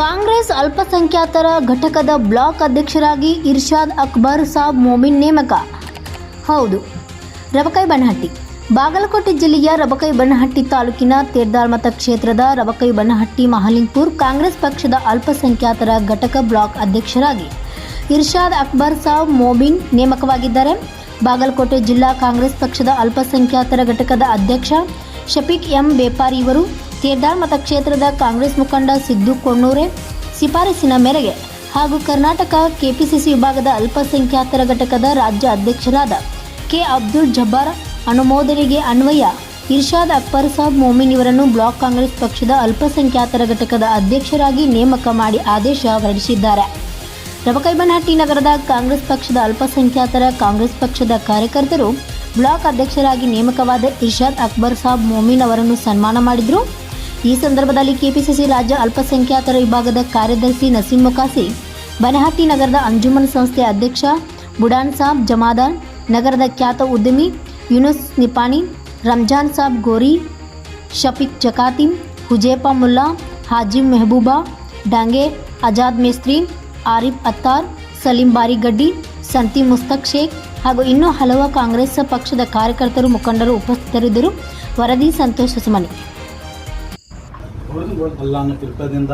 ಕಾಂಗ್ರೆಸ್ ಅಲ್ಪಸಂಖ್ಯಾತರ ಘಟಕದ ಬ್ಲಾಕ್ ಅಧ್ಯಕ್ಷರಾಗಿ ಇರ್ಷಾದ್ ಅಕ್ಬರ್ ಸಾಬ್ ಮೊಮಿನ್ ನೇಮಕ. ಹೌದು, ರಬಕೈ ಬನಹಟ್ಟಿ. ಬಾಗಲಕೋಟೆ ಜಿಲ್ಲೆಯ ರಬಕೈ ಬನಹಟ್ಟಿ ತಾಲೂಕಿನ ತೇರ್ದಾಳ್ ಮತಕ್ಷೇತ್ರದ ರಬಕೈ ಬನಹಟ್ಟಿ ಮಹಾಲಿಂಗ್ಪುರ್ ಕಾಂಗ್ರೆಸ್ ಪಕ್ಷದ ಅಲ್ಪಸಂಖ್ಯಾತರ ಘಟಕ ಬ್ಲಾಕ್ ಅಧ್ಯಕ್ಷರಾಗಿ ಇರ್ಷಾದ್ ಅಕ್ಬರ್ ಸಾಬ್ ಮೊಬಿನ್ ನೇಮಕವಾಗಿದ್ದಾರೆ. ಬಾಗಲಕೋಟೆ ಜಿಲ್ಲಾ ಕಾಂಗ್ರೆಸ್ ಪಕ್ಷದ ಅಲ್ಪಸಂಖ್ಯಾತರ ಘಟಕದ ಅಧ್ಯಕ್ಷ ಶಫೀಕ್ ಎಂ ಬೇಪಾರಿ ಇವರು ತೇರ್ದಾಳ್ ಮತಕ್ಷೇತ್ರದ ಕಾಂಗ್ರೆಸ್ ಮುಖಂಡ ಸಿದ್ದು ಕೊಣ್ಣೂರೆ ಶಿಫಾರಸಿನ ಮೇರೆಗೆ ಹಾಗೂ ಕರ್ನಾಟಕ ಕೆಪಿಸಿಸಿ ವಿಭಾಗದ ಅಲ್ಪಸಂಖ್ಯಾತರ ಘಟಕದ ರಾಜ್ಯ ಅಧ್ಯಕ್ಷರಾದ ಕೆ ಅಬ್ದುಲ್ ಜಬ್ಬಾರ್, ಅನುಮೋದನೆಗೆ ಅನ್ವಯ, ಇರ್ಷಾದ್ ಅಕ್ಬರ್ ಸಾಬ್ ಮೊಮಿನ್ ಇವರನ್ನು ಬ್ಲಾಕ್ ಕಾಂಗ್ರೆಸ್ ಪಕ್ಷದ ಅಲ್ಪಸಂಖ್ಯಾತರ ಘಟಕದ ಅಧ್ಯಕ್ಷರಾಗಿ ನೇಮಕ ಮಾಡಿ ಆದೇಶ ಹೊರಡಿಸಿದ್ದಾರೆ. ರಬಕೈಬನಹಟ್ಟಿ ನಗರದ ಕಾಂಗ್ರೆಸ್ ಪಕ್ಷದ ಅಲ್ಪಸಂಖ್ಯಾತರ ಕಾಂಗ್ರೆಸ್ ಪಕ್ಷದ ಕಾರ್ಯಕರ್ತರು ಬ್ಲಾಕ್ ಅಧ್ಯಕ್ಷರಾಗಿ ನೇಮಕವಾದ ಇರ್ಷಾದ್ ಅಕ್ಬರ್ ಸಾಬ್ ಮೊಮಿನ್ ಅವರನ್ನು ಸನ್ಮಾನ ಮಾಡಿದರು. ಈ ಸಂದರ್ಭದಲ್ಲಿ ಕೆಪಿಸಿಸಿ ರಾಜ್ಯ ಅಲ್ಪಸಂಖ್ಯಾತರ ವಿಭಾಗದ ಕಾರ್ಯದರ್ಶಿ ನಸೀಂ ಮುಕಾಸಿ, ಬನಹಟ್ಟಿ ನಗರದ ಅಂಜುಮನ್ ಸಂಸ್ಥೆ ಅಧ್ಯಕ್ಷ ಬುಡಾನ್ ಸಾಬ್ ಜಮಾದಾನ್ ನಗರದ ಖ್ಯಾತ ಉದ್ಯಮಿ ಯುನುಸ್ ನಿಪಾಣಿ, ರಂಜಾನ್ ಸಾಬ್ ಗೋರಿ, ಶಫೀಕ್ ಜಕಾತಿಂ ಹುಜೇಪಾ ಮುಲ್ಲಾ ಹಾಜಿಮ್ ಮೆಹಬೂಬಾ, ಡಾಂಗೆ ಅಜಾದ್ ಮೇಸ್ತ್ರಿ, ಆರಿಫ್ ಅತ್ತಾರ್, ಸಲೀಂ ಬಾರಿಗಡ್ಡಿ, ಸಂತಿ ಮುಸ್ತಕ್ ಶೇಖ್ ಹಾಗೂ ಇನ್ನೂ ಹಲವು ಕಾಂಗ್ರೆಸ್ ಪಕ್ಷದ ಕಾರ್ಯಕರ್ತರು ಮುಖಂಡರು ಉಪಸ್ಥಿತರಿದ್ದರು. ವರದಿ ಸಂತೋಷ್ ಸುಮನಿ. ಅಲ್ಲಾನ ಕೃಪದಿಂದ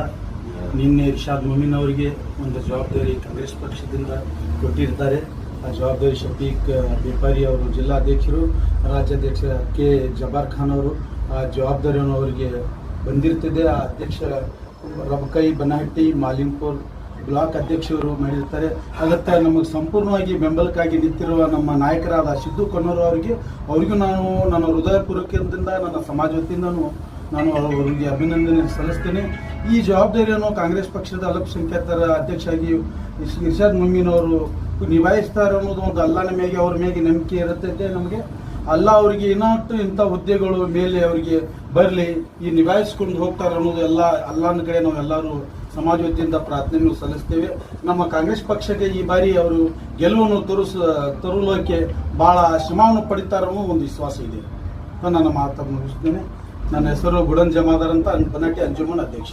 ನಿನ್ನೆ ಇರ್ಷಾದ್ ಮೊಮಿನ್ ಅವರಿಗೆ ಒಂದು ಜವಾಬ್ದಾರಿ ಕಾಂಗ್ರೆಸ್ ಪಕ್ಷದಿಂದ ಕೊಟ್ಟಿರ್ತಾರೆ. ಆ ಜವಾಬ್ದಾರಿ ಶಫೀಕ್ ಬೇಪಾರಿ ಅವರು ಜಿಲ್ಲಾಧ್ಯಕ್ಷರು, ರಾಜ್ಯಾಧ್ಯಕ್ಷ ಕೆ ಜಬಾರ್ ಖಾನ್ ಅವರು, ಆ ಜವಾಬ್ದಾರಿಯನ್ನು ಅವರಿಗೆ ಬಂದಿರ್ತದೆ. ಆ ಅಧ್ಯಕ್ಷ ರಬಕೈ ಬನಹಟ್ಟಿ, ಮಾಲಿಂಪುರ್ ಬ್ಲಾಕ್ ಅಧ್ಯಕ್ಷರು ಮಾಡಿರ್ತಾರೆ. ಅದಕ್ಕೆ ನಮಗೆ ಸಂಪೂರ್ಣವಾಗಿ ಬೆಂಬಲಕ್ಕಾಗಿ ನಿಂತಿರುವ ನಮ್ಮ ನಾಯಕರಾದ ಸಿದ್ದು ಕೊಣ್ಣೂರು ಅವರಿಗೆ, ಅವರಿಗೂ ನಾನು ನನ್ನ ಹೃದಯಪೂರ್ವಕದಿಂದ, ನನ್ನ ಸಮಾಜ ವತಿಯಿಂದನೂ ನಾನು ಅವರಿಗೆ ಅಭಿನಂದನೆ ಸಲ್ಲಿಸ್ತೇನೆ. ಈ ಜವಾಬ್ದಾರಿಯನ್ನು ಕಾಂಗ್ರೆಸ್ ಪಕ್ಷದ ಅಲ್ಪಸಂಖ್ಯಾತರ ಅಧ್ಯಕ್ಷ ಆಗಿ ಇರ್ಷಾದ್ ಮಮ್ಮಿನವರು ನಿಭಾಯಿಸ್ತಾರೆ ಅನ್ನೋದು ಒಂದು ಅಲ್ಲನ ಮೇಲೆ ಅವ್ರ ಮೇಲೆ ನಂಬಿಕೆ ಇರುತ್ತೆ ನಮಗೆ. ಅಲ್ಲ, ಅವರಿಗೆ ಏನಾದ್ರು ಇಂಥ ಹುದ್ದೆಗಳು ಮೇಲೆ ಅವರಿಗೆ ಬರಲಿ, ಈ ನಿಭಾಯಿಸ್ಕೊಂಡು ಹೋಗ್ತಾರೆ ಅನ್ನೋದು ಎಲ್ಲ ಅಲ್ಲನ ಕಡೆ ನಾವು ಎಲ್ಲರೂ ಸಮಾಜ ವತಿಯಿಂದ ಪ್ರಾರ್ಥನೆಯನ್ನು ಸಲ್ಲಿಸ್ತೇವೆ. ನಮ್ಮ ಕಾಂಗ್ರೆಸ್ ಪಕ್ಷಕ್ಕೆ ಈ ಬಾರಿ ಅವರು ಗೆಲುವನ್ನು ತೋರಿಸ ತರುವುದಕ್ಕೆ ಭಾಳ ಶ್ರಮವನ್ನು ಪಡಿತಾರೆ ಒಂದು ವಿಶ್ವಾಸ ಇದೆ. ನನ್ನ ಮಾತನ್ನು ಮುಗಿಸ್ತೇನೆ. ನನ್ನ ಹೆಸರು ಬುಡನ್ ಜಮಾದಾರ್ ಅಂತ ಬನಾಟಿ ಅಂಜುಮನ್ ಅಧ್ಯಕ್ಷ.